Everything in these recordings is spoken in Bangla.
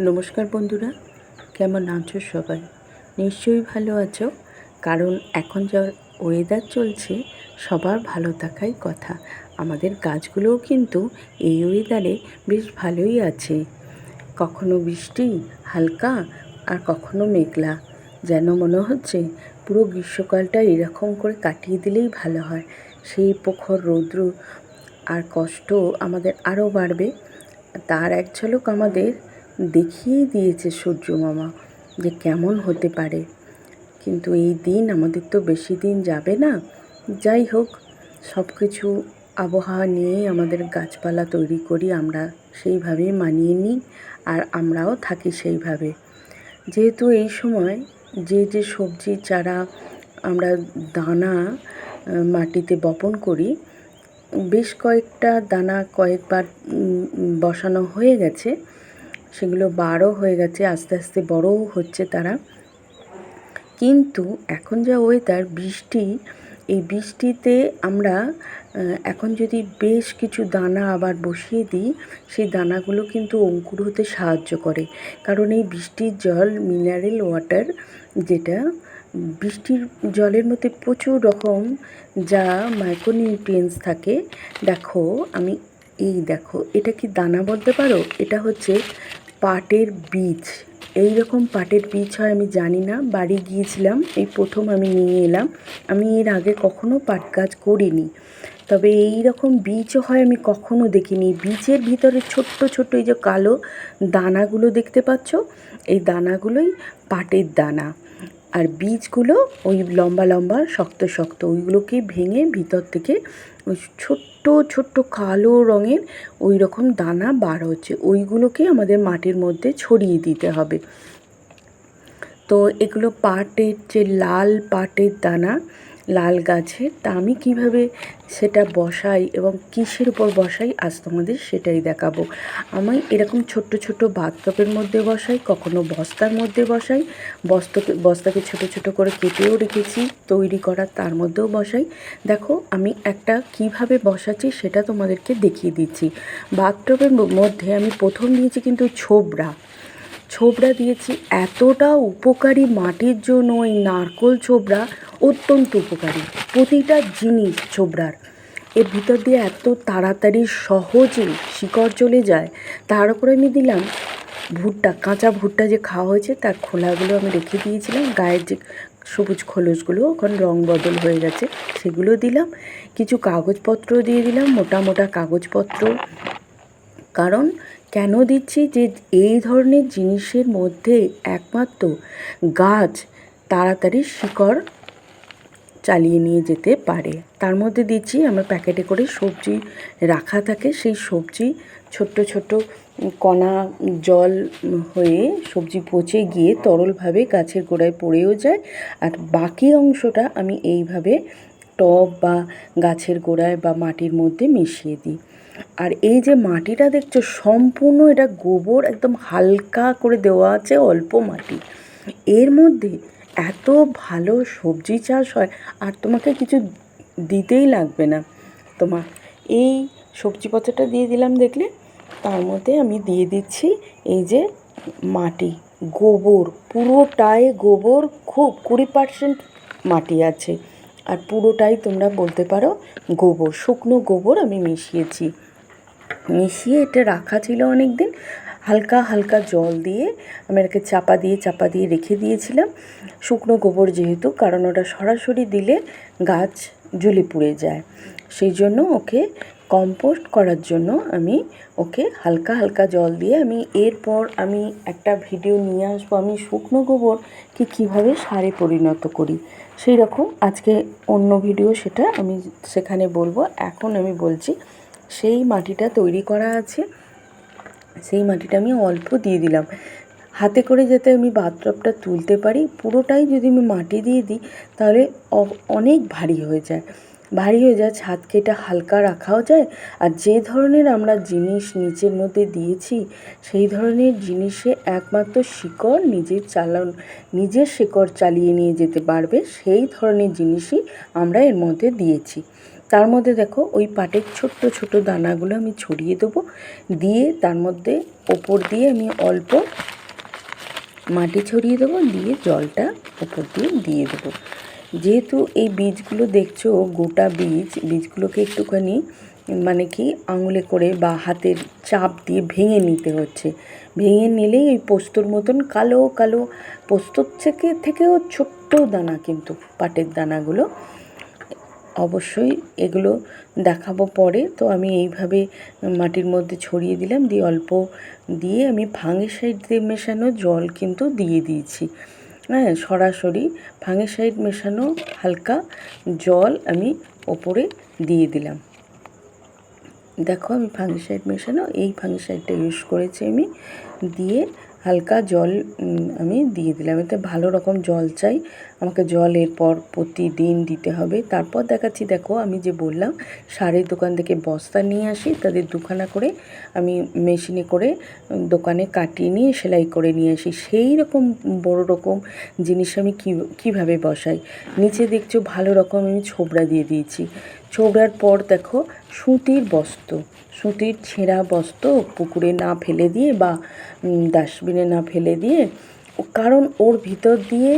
নমস্কার বন্ধুরা, কেমন আছো সবাই? নিশ্চয়ই ভালো আছো, কারণ এখন যা ওয়েদার চলছে, সবার ভালো থাকাই কথা। আমাদের গাছগুলোও কিন্তু এই ওয়েদারে বেশ ভালোই আছে। কখনো বৃষ্টি, হালকা আর কখনো মেঘলা। যেন মনে হচ্ছে, পুরো গ্রীষ্মকালটা এরকম করে কাটিয়ে দিলেই ভালো হয়। সেই প্রখর রৌদ্র আর কষ্ট আমাদের আরও বাড়বে। তার এক ঝলক আমাদের দেখিয়েই দিয়েছে সূর্য মামা যে কেমন হতে পারে। কিন্তু এই দিন আমাদের তো বেশি দিন যাবে না। যাই হোক সব কিছু আবহাওয়া নিয়েই আমাদের গাছপালা তৈরি করি আমরা সেইভাবেই মানিয়ে নিই আর আমরাও থাকি সেইভাবে। যেহেতু এই সময় যে যে সবজি চারা আমরা দানা মাটিতে বপন করি, বেশ কয়েকটা দানা কয়েকবার বসানো হয়ে গেছে। সেগুলো বারও হয়ে গেছে, আস্তে আস্তে বড়ও হচ্ছে তারা। কিন্তু এখন যা ওয়েদার বৃষ্টি, এই বৃষ্টিতে আমরা এখন যদি বেশ কিছু দানা আবার বসিয়ে দিই, সেই দানাগুলো কিন্তু অঙ্কুর হতে সাহায্য করে। কারণ এই বৃষ্টির জল মিনারেল ওয়াটার যেটা, বৃষ্টির জলের মধ্যে প্রচুর রকম যা মাইক্রোনিউট্রিয়েন্টস থাকে। দেখো, আমি এই দেখো, এটা কি দানা বলতে পারো? এটা হচ্ছে পাটের বীজ। এই রকম পাটের বীজ হয়, আমি জানি না। বাড়ি গিয়েছিলাম, এই প্রথম আমি নিয়ে এলাম। আমি এর আগে কখনো পাট গাছ করিনি। তবে এই রকম বীজও হয়, আমি কখনো দেখিনি। বীজের ভিতরে ছোট্ট ছোট্ট এই যে কালো দানাগুলো দেখতে পাচ্ছ? এই দানাগুলোই পাটের দানা। আর বীজগুলো ওই লম্বা লম্বা, শক্ত শক্ত, ওইগুলোকে ভেঙে ভিতর থেকে ছোট্ট ছোট্ট কালো রঙের ওই রকম দানা বার হচ্ছে। ওইগুলোকে আমাদের মাটির মধ্যে ছড়িয়ে দিতে হবে। তো এগুলো পাটের যে লাল পাটের দানা লাল গাছের তা আমি কীভাবে সেটা বসাই এবং কিসের উপর বসাই, আজ তোমাদের সেটাই দেখাবো। আমি এরকম ছোট্ট ছোট্ট বাথটবের মধ্যে বসাই, কখনো বস্তার মধ্যে বসাই, বস্তাকে বস্তাকে ছোট ছোট করে কেটেও রেখেছি, তৈরি করা তার মধ্যেও বসাই। দেখো, আমি একটা কীভাবে বসাচ্ছি সেটা তোমাদেরকে দেখিয়ে দিচ্ছি। বাথটবের মধ্যে আমি প্রথম দিয়েছি কিন্তু ছোবড়া ছোবড়া দিয়েছি। এতটা উপকারী মাটির জন্য এই নারকোল ছোবড়া অত্যন্ত উপকারী। প্রতিটা জিনিস ছোবড়ার। এর ভিতর দিয়ে এত তাড়াতাড়ি সহজে শিকড় চলে যায়, তার উপরে আমি দিলাম ভুট্টা, কাঁচা ভুট্টা যে খাওয়া হয়েছে, তার খোলাগুলো আমি রেখে দিয়েছিলাম। গায়ের যে সবুজ খোলসগুলো এখন রং বদল হয়ে গেছে, সেগুলো দিলাম। কিছু কাগজপত্র দিয়ে দিলাম, মোটা মোটা কাগজপত্র। কারণ কেন দিচ্ছি যে এই ধরনের জিনিসের মধ্যে একমাত্র গাছ তাড়াতাড়ি শিকড় চালিয়ে নিয়ে যেতে পারে? তার মধ্যে দিচ্ছি আমার প্যাকেটে করে সবজি রাখা থাকে, সেই সবজি ছোট্ট ছোট্ট কণা জল হয়ে সবজি পচে গিয়ে তরলভাবে গাছের গোড়ায় পড়েও যায়। আর বাকি অংশটা আমি এইভাবে টব বা গাছের গোড়ায় বা মাটির মধ্যে মিশিয়ে দিই। আর এই যে মাটিটা দেখছ, সম্পূর্ণ এটা গোবর একদম হালকা করে দেওয়া আছে অল্প মাটি। এর মধ্যে এত ভালো সবজি চাষ হয়, আর তোমাকে কিছু দিতেই লাগবে না। তোমার এই সবজিপত্রটা দিয়ে দিলাম দেখলে, তার মধ্যে আমি দিয়ে দিচ্ছি এই যে মাটি, গোবর, পুরোটাই গোবর, খুব কুড়ি পার্সেন্ট মাটি আছে। আর পুরোটাই তোমরা বলতে পারো গোবর, শুকনো গোবর আমি মিশিয়েছি। মিশিয়ে এটা রাখা ছিল অনেক দিন হালকা হালকা জল দিয়ে আমি এটাকে চাপা দিয়ে চাপা দিয়ে রেখে দিয়েছিলাম। শুকনো গোবর যেহেতু, কারণ ওটা সরাসরি দিলে গাছ জ্বলে পুড়ে যায়। সেই জন্য ওকে কম্পোস্ট করার জন্য আমি ওকে হালকা হালকা জল দিয়ে আমি এরপর আমি একটা ভিডিও নিয়ে আসব, আমি শুকনো গোবরকে কীভাবে সারে পরিণত করি। সেই রকম আজকে অন্য ভিডিও সেটা আমি সেখানে বলব। এখন আমি বলছি সেই মাটিটা তৈরি করা আছে, সেই মাটিটা আমি অল্প দিয়ে দিলাম। হাতে করে যাতে আমি বাথটবটা তুলতে পারি, পুরোটাই যদি আমি মাটি দিয়ে দিই, তাহলে অনেক ভারী হয়ে যায়। ভারী হয়ে যায় ছাদকে এটা হালকা রাখাও যায়, আর যে ধরনের আমরা জিনিস নিচের মধ্যে দিয়েছি, সেই ধরনের জিনিসে একমাত্র শিকড় নিজের চালান, নিজের শিকড় চালিয়ে নিয়ে যেতে পারবে, সেই ধরনের জিনিসই আমরা এর মধ্যে দিয়েছি। তার মধ্যে দেখো ওই পাটের ছোট্ট ছোট দানাগুলো আমি ছড়িয়ে দেবো। দিয়ে তার মধ্যে ওপর দিয়ে আমি অল্প মাটি ছড়িয়ে দেবো, দিয়ে জলটা উপর দিয়ে দিয়ে দেবো। যেহেতু এই বীজগুলো দেখছ, গোটা বীজ, বীজগুলোকে একটুখানি মানে কি আঙুলে করে বা হাতের চাপ দিয়ে ভেঙে নিতে হচ্ছে। ভেঙে নিলেই এই পোস্তর মতন কালো কালো পোস্তর থেকে, থেকেও ছোট্ট দানা কিন্তু পাটের দানাগুলো অবশ্যই এগুলো দেখাবো পরে। তো আমি এইভাবে মাটির মধ্যে ছড়িয়ে দিলাম, দিয়ে অল্প দিয়ে আমি ফাঙ্গিসাইড দিয়ে মেশানো জল কিন্তু দিয়ে দিয়েছি। হ্যাঁ সরাসরি ফাঙ্গিসাইড মেশানো হালকা জল আমি ওপরে দিয়ে দিলাম। দেখো আমি ফাঙ্গিসাইড মেশানো, এই ফাঙ্গিসাইডটা ইউজ করেছি আমি। দিয়ে হালকা জল আমি দিয়ে দিলাম। এতে ভালো রকম জল চাই। আমাকে জল এরপর প্রতিদিন দিতে হবে। তারপর দেখাচ্ছি, দেখো আমি যে বললাম, সারের দোকান থেকে বস্তা নিয়ে আসি, তাদের দুখানা করে আমি মেশিনে করে দোকানে কাটিয়ে নিয়ে, সেলাই করে নিয়ে আসি। সেই রকম বড় রকম জিনিস আমি কী, কীভাবে বসাই? নিচে দেখছ ভালো রকম আমি ছোবড়া দিয়ে দিয়েছি। ছোবড়ার পর দেখো সুতির বস্ত্র, সুতির ছেঁড়া বস্ত্র পুকুরে না ফেলে দিয়ে বা ডাস্টবিনে না ফেলে দিয়ে কারণ ওর ভিতর দিয়ে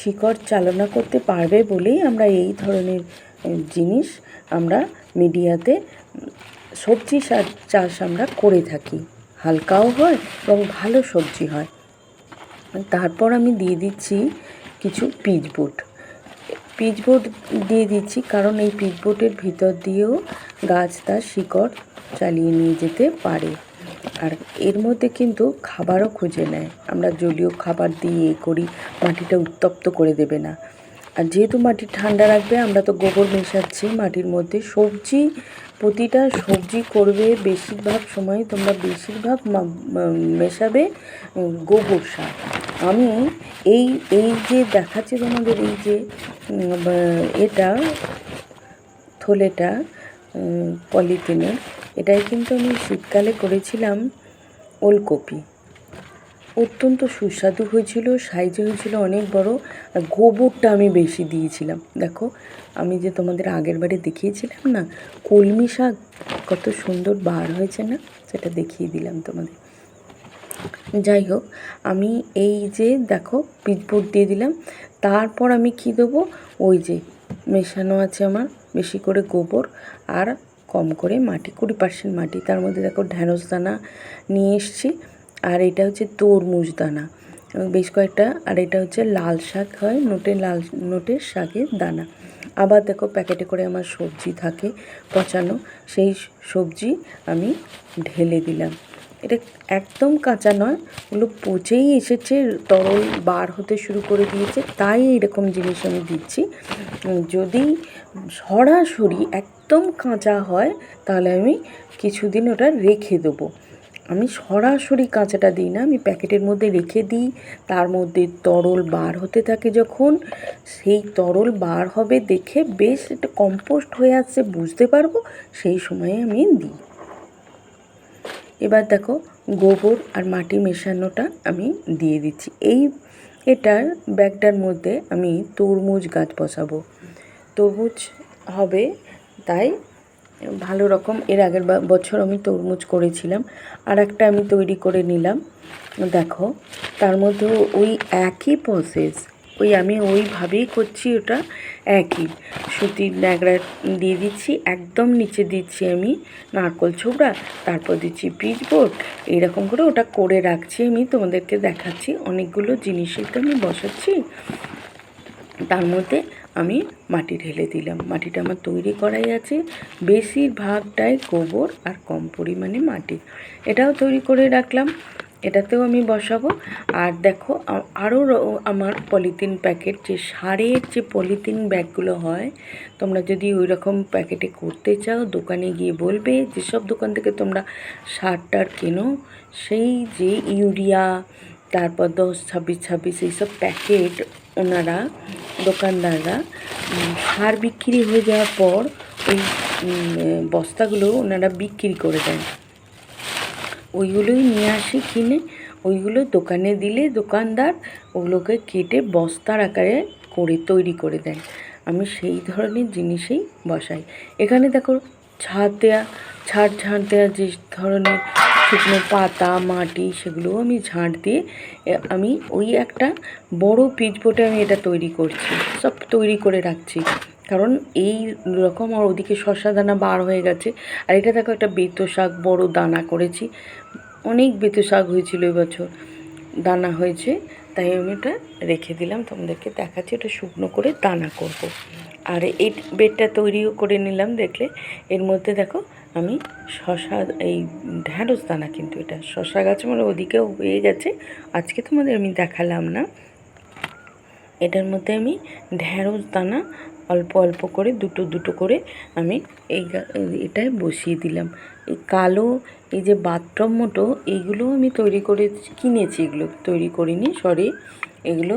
শিকড় চালনা করতে পারবে বলেই আমরা এই ধরনের জিনিস আমরা মিডিয়াতে, সবজি চাষ আমরা করে থাকি। হালকাও হয় এবং ভালো সবজি হয়। তারপর আমি দিয়ে দিচ্ছি কিছু পিচবোর্ড পিচবোর্ড দিয়ে দিচ্ছি কারণ এই পিচবোর্ডের ভিতর দিয়েও গাছ তার শিকড় চালিয়ে নিয়ে যেতে পারে। আর এর মধ্যে কিন্তু খাবারও খুঁজে নেয়। আমরা জলীয় খাবার দিয়ে এ করি, মাটিটা উত্তপ্ত করে দেবে না। আর যেহেতু মাটি ঠান্ডা রাখবে, আমরা তো গোবর মেশাচ্ছি, মাটির মধ্যে সবজি, প্রতিটা সবজি করবে, বেশিরভাগ সময় তোমরা বেশিরভাগ মেশাবে গোবর সার। আমি এই এই যে দেখাচ্ছি তোমাদের এই যে এটা, থলেটা উম, পলিথিনের। এটাই কিন্তু আমি শীতকালে করেছিলাম ওলকপি। অত্যন্ত সুস্বাদু হয়েছিল সাইজে হয়েছিল অনেক বড় আর গোবরটা আমি বেশি দিয়েছিলাম। দেখো আমি যে তোমাদের আগের বারে দেখিয়েছিলাম না কলমি শাক কত সুন্দর বার হয়েছে না সেটা দেখিয়ে দিলাম তোমাদের। যাই হোক আমি এই যে দেখো পিচবোর্ড দিয়ে দিলাম। তারপর আমি কি দেবো? ওই যে মেশানো আছে আমার। বেশি করে গোবর আর কম করে মাটি, কুড়ি পার্সেন্ট মাটি। তার মধ্যে দেখো ঢ্যাঁড়স দানা নিয়ে এসছি আর এটা হচ্ছে তরমুজ দানা। বেশ কয়েকটা, আর এটা হচ্ছে লাল শাক হয়, নোটে লাল নোটের শাকের দানা। আবার দেখো প্যাকেটে করে আমার সবজি থাকে পচানো, সেই সবজি আমি ঢেলে দিলাম। এটা একদম কাঁচা নয়, ওগুলো পচেই এসেছে, তরল বার হতে শুরু করে দিয়েছে, তাই এরকম জিনিস আমি দিচ্ছি। যদি সরাসরি একদম কাঁচা হয়, তাহলে আমি কিছুদিন ওটা রেখে দেবো। আমি সরাসরি কাঁচাটা দিই না, আমি প্যাকেটের মধ্যে রেখে দিই, তার মধ্যে তরল বার হতে থাকে যখন, সেই তরল বার হবে দেখে বেশ একটা কম্পোস্ট হয়ে আসছে, বুঝতে পারব, সেই সময়ে আমি দিই। এবার দেখো গোবর আর মাটি মেশানোটা আমি দিয়ে দিচ্ছি। এই এটার ব্যাগটার মধ্যে আমি তরমুজ গাছ বসাবো। তরমুজ হবে তাই ভালো রকম, এর আগের বছর আমি তরমুজ করেছিলাম। আর একটা আমি তৈরি করে নিলাম। দেখো, তার মধ্যে ওই একই প্রসেস ওই আমি ওইভাবেই করছি, ওটা একই। সুতির ন্যাকড়া দিয়ে দিচ্ছি, একদম নিচে দিচ্ছি আমি নারকল ছোবড়া, তারপর দিচ্ছি পিচবোর্ড এইরকম করে ওটা করে রাখছি আমি, তোমাদেরকে দেখাচ্ছি অনেকগুলো জিনিসই তো আমি বসাচ্ছি। তার মধ্যে আমি মাটি ঢেলে দিলাম। মাটিটা আমার তৈরি করাই আছে। বেশিরভাগটাই গোবর আর কম পরিমাণে মাটি। এটাও তৈরি করে রাখলাম। এটাতেও আমি বসাবো। আর দেখো আরও আমার পলিথিন প্যাকেট, যে সারের যে পলিথিন ব্যাগগুলো হয়, তোমরা যদি ওই রকম প্যাকেটে করতে চাও, দোকানে গিয়ে বলবে যেসব দোকান থেকে তোমরা সার টার কেনো। সেই যে ইউরিয়া, তারপর দশ ছাব্বিশ ছাব্বিশ এইসব প্যাকেট ওনারা, দোকানদাররা সার বিক্রি হয়ে যাওয়ার পর ওই বস্তাগুলো ওনারা বিক্রি করে দেন। ওইগুলোই নিয়ে আসি কিনে। ওইগুলো দোকানে দিলে দোকানদার ওগুলোকে কেটে বস্তার আকারে করে তৈরি করে দেন আমি সেই ধরনের জিনিসেই বসাই। এখানে দেখো ছাদ দেওয়া ছাদ ঝাড় দেওয়া যে ধরনের শুকনো পাতা, মাটি সেগুলোও আমি ঝাঁট দিয়ে আমি ওই একটা বড় পিচবোটে আমি এটা তৈরি করছি। সব তৈরি করে রাখছি। কারণ এই রকম আর ওদিকে শশা দানা বার হয়ে গেছে। আর এটা দেখো একটা বেতো শাক, বড় দানা করেছি। অনেক বেতো শাক হয়েছিল এবছর দানা হয়েছে, তাই আমি এটা রেখে দিলাম। তোমাদেরকে দেখাচ্ছি এটা শুকনো করে দানা করব। আর এই বেডটা তৈরিও করে নিলাম দেখলে। এর মধ্যে দেখো, আমি শশা এই ঢ্যাঁড়স দানা কিন্তু এটা। শশা গাছ মানে ওদিকেও হয়ে গেছে। আজকে তোমাদের আমি দেখালাম না। এটার মধ্যে আমি ঢ্যাঁড়স দানা অল্প অল্প করে, দুটো দুটো করে আমি এই এটায় বসিয়ে দিলাম। এই কালো, এই যে বাথরুম মোটো, এইগুলো আমি তৈরি করে কিনেছি এগুলো, তৈরি করিনি, সরি, এগুলো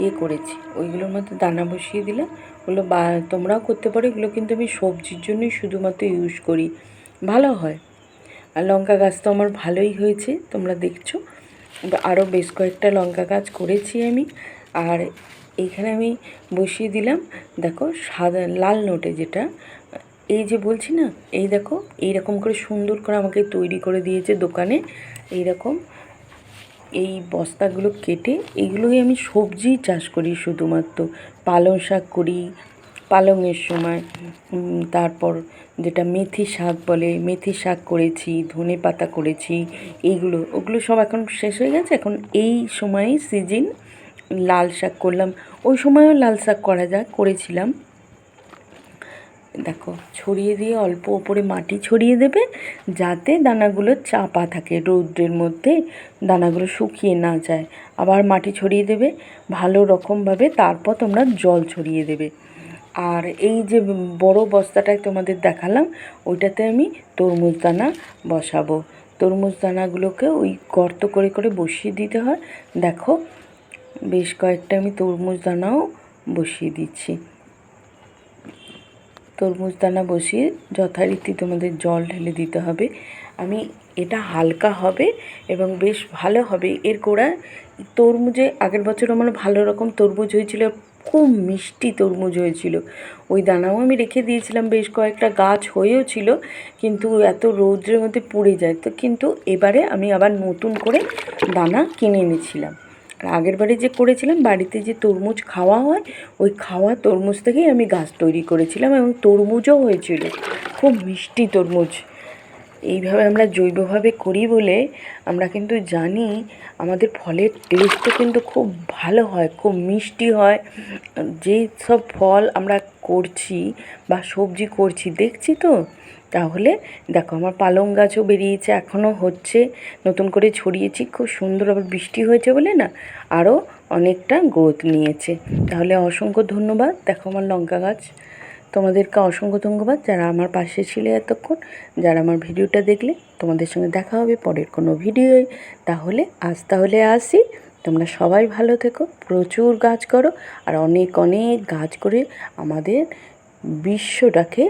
ইয়ে করেছি। ওইগুলোর মধ্যে দানা বসিয়ে দিলাম। ওগুলো বা, তোমরাও করতে পারো, এগুলো কিন্তু আমি সবজির জন্যই শুধুমাত্র ইউজ করি। ভালো হয়। আর লঙ্কা গাছ তো আমার ভালোই হয়েছে, তোমরা দেখছ। আরও বেশ কয়েকটা লঙ্কা গাছ করেছি আমি। আর এইখানে আমি বসিয়ে দিলাম, দেখো সাদা লাল নোটে যেটা, এই যে বলছি না, এই দেখো, এইরকম করে সুন্দর করে আমাকে তৈরি করে দিয়েছে দোকানে, এইরকম, এই বস্তাগুলো কেটে, এইগুলোই আমি সবজি চাষ করি শুধুমাত্র, পালং শাক করি, পালংয়ের সময় তারপর যেটা মেথি শাক বলে, মেথি শাক করেছি ধনে পাতা করেছি, এইগুলো, ওগুলো সব এখন শেষ হয়ে গেছে, এখন এই সময়ে সিজন লাল শাক করলাম। ওই সময়ও লাল শাক করা যায় করেছিলাম। দেখো, ছড়িয়ে দিয়ে অল্প ওপরে মাটি ছড়িয়ে দেবে, যাতে দানাগুলো চাপা থাকে, রৌদ্রের মধ্যে দানাগুলো শুকিয়ে না যায়। আবার মাটি ছড়িয়ে দেবে, ভালো রকমভাবে তারপর তোমরা জল ছড়িয়ে দেবে। আর এই যে বড় বস্তাটায় তোমাদের দেখালাম, ওইটাতে আমি তরমুজ দানা বসাবো। তরমুজ দানাগুলোকে ওই গর্ত করে করে বসিয়ে দিতে হয়। দেখো বেশ কয়েকটা আমি তরমুজ দানাও বসিয়ে দিচ্ছি। তরমুজ দানা বসিয়ে যথারীতি তোমাদের জল ঢেলে দিতে হবে। আমি এটা হালকা হবে এবং বেশ ভালো হবে। এর গোড়া তরমুজে আগের বছর আমার ভালো রকম তরমুজ হয়েছিল, খুব মিষ্টি তরমুজ হয়েছিল। ওই দানাও আমি রেখে দিয়েছিলাম, বেশ কয়েকটা গাছ হয়েও ছিল, কিন্তু এত রৌদ্রের মধ্যে পুড়ে যায়। তো কিন্তু এবারে আমি আবার নতুন করে দানা কিনে এনেছিলাম। আর আগের বারে যে করেছিলাম, বাড়িতে যে তরমুজ খাওয়া হয়, ওই খাওয়া তরমুজ থেকেই আমি গাছ তৈরি করেছিলাম এবং তরমুজও হয়েছিল। খুব মিষ্টি তরমুজ। এইভাবে আমরা জৈবভাবে করি বলে আমরা কিন্তু জানি, আমাদের ফলের টেস্টও কিন্তু খুব ভালো হয়, খুব মিষ্টি হয়। যেই সব ফল আমরা করছি বা সবজি করছি, দেখছি তো? তাহলে দেখো আমার পালং গাছও বেরিয়েছে, এখনও হচ্ছে। নতুন করে ছড়িয়েছি, খুব সুন্দর আবার বৃষ্টি হয়েছে বলে না, আরও অনেকটা গ্রোথ নিয়েছে। তাহলে অসংখ্য ধন্যবাদ, দেখো আমার লঙ্কা গাছ। তোমাদেরকে অসংখ্য ধন্যবাদ, যারা আমার পাশে ছিলে এতক্ষণ, যারা আমার ভিডিওটা দেখলে, তোমাদের সঙ্গে দেখা হবে পরের কোনো ভিডিওয়। তাহলে আজ তাহলে আসি, তোমরা সবাই ভালো থেকো, প্রচুর গাছ করো, আর অনেক অনেক গাছ করে আমাদের বিশ্বটাকে